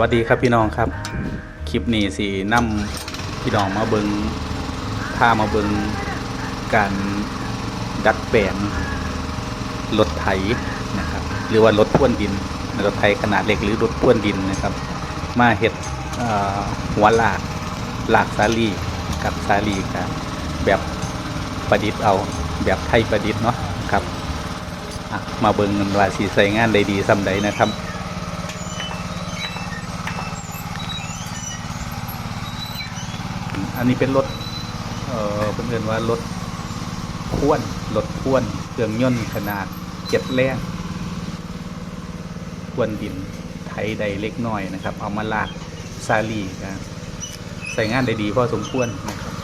วัสดีครับพี่น้องครับ คลิปนี้สินำพี่น้องมาเบิงพามาเบิงการดัดแปลงรถไถนะครับ หรือว่ารถพ่วนดินรถไถขนาดเล็กหรือรถพ่วนดินนะครับ มาเห็ดหัวลากลากสาลีกับสาลีกับแบบประดิษฐ์เอาแบบไทยประดิษฐ์เนาะครับมาเบิงกันว่าสีใส่งานได้ดีซ้ำใดนะครับ อันนี้เป็นรถ เอ่อเพื่อนว่ารถพ่วนรถพ่วนเครื่องยนต์ขนาดเจ็ดแรงพ่วนดินไถใดเล็กน้อยนะครับ เอามาลากซาลีกันใส่งานได้ดีพอสมควรนะครับ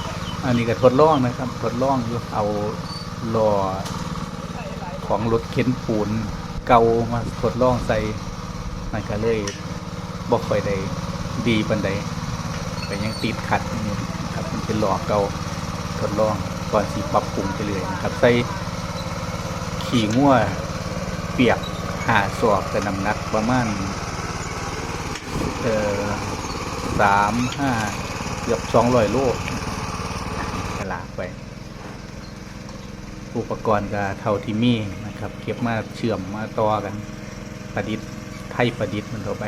อันนี้ก็ทดลองนะครับ ทดลองอยู่เอาล้อของรถเข็นปูนเก่ามาทดลองใส่มันก็เลยบ่ค่อยได้ดีปันใด ก็ยังติดขัดอยู่ครับมันเป็นหลอกเก่าทดลองก่อนสีปรับปรุงไปเลยนะครับ ใส่ขี่งัวเปียกหาสอบแต่น้ำหนักประมาณเอ่อสามห้าเกือบสองร้อยโลฉลากไป อุปกรณ์ก็เท่าที่มีนะครับ เก็บมาเชื่อมมาต่อกัน ประดิษฐ์ไทยประดิษฐ์มันเข้าไป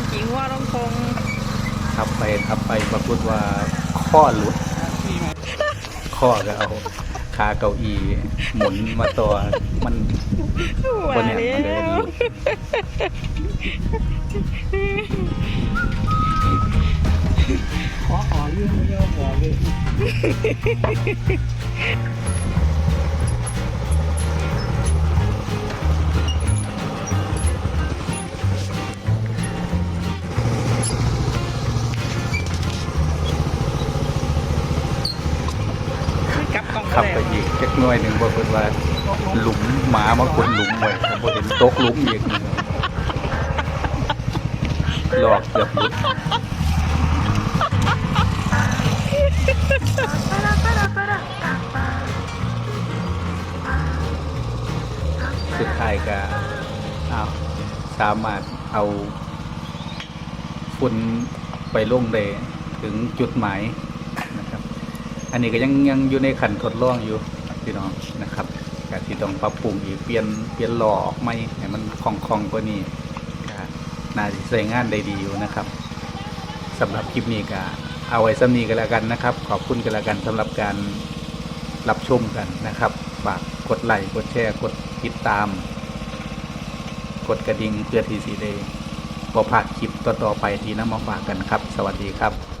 คนจริงว่าต้องคงทับไปทับไปปรากฏว่าข้อหลุด ข้อก็เอาขาเก้าอี้หมุนมาตัวมันว่าวันเนี้ยแล้มันเลยวขอขอเรื่องไม่ยอมบอกเลย ขับไปอีกเล็กน้อยหนึ่งปรากฏว่าหลุมหมามาคนหลุมไว้ผมบ่เห็นตกหลุมอีกหลอกเกือบหลุดสุดท้ายก็เอาสามารถเอาฝุ่นไปลงได้ถึงจุดหมาย อันนี้ก็ยังยังอยู่ในขันทดลองอยู่พี่น้องนะครับก็ที่ต้องปรับปรุงอีกเปลี่ยนเปลี่ยนหล่อออกไหมให้มันคล่องคล่องกว่านี้ก็น่าจะใช้งานได้ดีอยู่นะครับสำหรับคลิปนี้ก็เอาไว้สำนีกันแล้วกันนะครับ ขอบคุณกันแล้วกันสำหรับการรับชมกันนะครับฝากกดไลค์กดแชร์กดติดตาม กดกระดิ่งเพื่อที่สีได้บ่พลาดคลิปต่อๆไปที่นำมาฝากกันครับ สวัสดีครับ